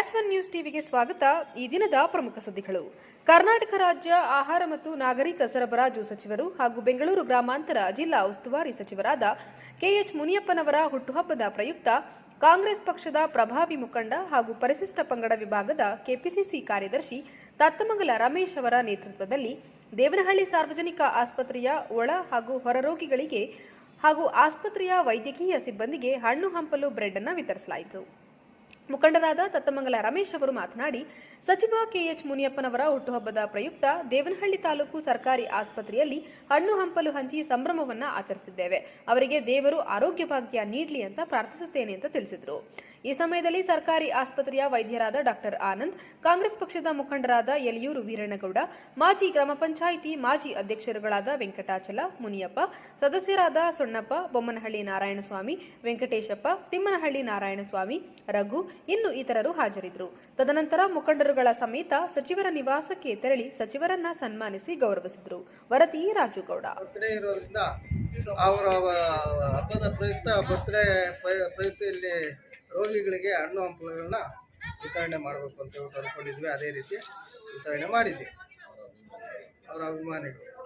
S one news ಟಿವಿಗೆ ಸ್ವಾಗತ. ಈ ದಿನದ ಪ್ರಮುಖ ಸುದ್ದಿಗಳು. ಕರ್ನಾಟಕ ರಾಜ್ಯ ಆಹಾರ ಮತ್ತು ನಾಗರಿಕ ಸರಬರಾಜು ಸಚಿವರು ಹಾಗೂ ಬೆಂಗಳೂರು ಗ್ರಾಮಾಂತರ ಜಿಲ್ಲಾ ಉಸ್ತುವಾರಿ ಸಚಿವರಾದ ಕೆಎಚ್ ಮುನಿಯಪ್ಪನವರ ಹುಟ್ಟುಹಬ್ಬದ ಪ್ರಯುಕ್ತ ಕಾಂಗ್ರೆಸ್ ಪಕ್ಷದ ಪ್ರಭಾವಿ ಮುಖಂಡ ಹಾಗೂ ಪರಿಶಿಷ್ಟ ಪಂಗಡ ವಿಭಾಗದ ಕೆಪಿಸಿಸಿ ಕಾರ್ಯದರ್ಶಿ ತತ್ತಮಂಗಲ ರಮೇಶ್ ಅವರ ನೇತೃತ್ವದಲ್ಲಿ ದೇವನಹಳ್ಳಿ ಸಾರ್ವಜನಿಕ ಆಸ್ಪತ್ರೆಯ ಒಳ ಹಾಗೂ ಹೊರರೋಗಿಗಳಿಗೆ ಹಾಗೂ ಆಸ್ಪತ್ರೆಯ ವೈದ್ಯಕೀಯ ಸಿಬ್ಬಂದಿಗೆ ಹಣ್ಣು ಹಂಪಲು ಬ್ರೆಡ್ ಅನ್ನು ವಿತರಿಸಲಾಯಿತು. ಮುಖಂಡರಾದ ತತ್ತಮಂಗಲ ರಮೇಶ್ ಅವರು ಮಾತನಾಡಿ, ಸಚಿವ ಕೆಎಚ್ ಮುನಿಯಪ್ಪನವರ ಹುಟ್ಟುಹಬ್ಬದ ಪ್ರಯುಕ್ತ ದೇವನಹಳ್ಳಿ ತಾಲೂಕು ಸರ್ಕಾರಿ ಆಸ್ಪತ್ರೆಯಲ್ಲಿ ಹಣ್ಣು ಹಂಪಲು ಹಂಚಿ ಸಂಭ್ರಮವನ್ನ ಆಚರಿಸಿದ್ದೇವೆ. ಅವರಿಗೆ ದೇವರು ಆರೋಗ್ಯ ಭಾಗ್ಯ ನೀಡಲಿ ಅಂತ ಪ್ರಾರ್ಥಿಸುತ್ತೇನೆ ಅಂತ ತಿಳಿಸಿದರು. ಈ ಸಮಯದಲ್ಲಿ ಸರ್ಕಾರಿ ಆಸ್ಪತ್ರೆಯ ವೈದ್ಯರಾದ ಡಾಕ್ಟರ್ ಆನಂದ್, ಕಾಂಗ್ರೆಸ್ ಪಕ್ಷದ ಮುಖಂಡರಾದ ಯಲಿಯೂರು ವೀರಣ್ಣಗೌಡ, ಮಾಜಿ ಗ್ರಾಮ ಪಂಚಾಯಿತಿ ಮಾಜಿ ಅಧ್ಯಕ್ಷರುಗಳಾದ ವೆಂಕಟಾಚಲ, ಮುನಿಯಪ್ಪ, ಸದಸ್ಯರಾದ ಸೊಣ್ಣಪ್ಪ, ಬೊಮ್ಮನಹಳ್ಳಿ ನಾರಾಯಣಸ್ವಾಮಿ, ವೆಂಕಟೇಶಪ್ಪ, ತಿಮ್ಮನಹಳ್ಳಿ ನಾರಾಯಣಸ್ವಾಮಿ, ರಘು ಇನ್ನು ಇತರರು ಹಾಜರಿದ್ದರು. ತದನಂತರ ಮುಖಂಡರುಗಳ ಸಮೇತ ಸಚಿವರ ನಿವಾಸಕ್ಕೆ ತೆರಳಿ ಸಚಿವರನ್ನ ಸನ್ಮಾನಿಸಿ ಗೌರವಿಸಿದರು. ವರದಿ ರಾಜುಗೌಡ. ಅವರ ಹಬ್ಬದ ಪ್ರಯುಕ್ತ ಬರ್ತ್ಡೇ ಪ್ರಯುಕ್ತ ಇಲ್ಲಿ ರೋಗಿಗಳಿಗೆ ಹಣ್ಣು ಹಂಪಲುಗಳನ್ನ ವಿತರಣೆ ಮಾಡಬೇಕು ಅಂತ ಅಂದ್ಕೊಂಡಿದ್ವಿ ಅದೇ ರೀತಿ ವಿತರಣೆ ಮಾಡಿದ್ವಿ. ಅವರ ಅಭಿಮಾನಿಗಳು.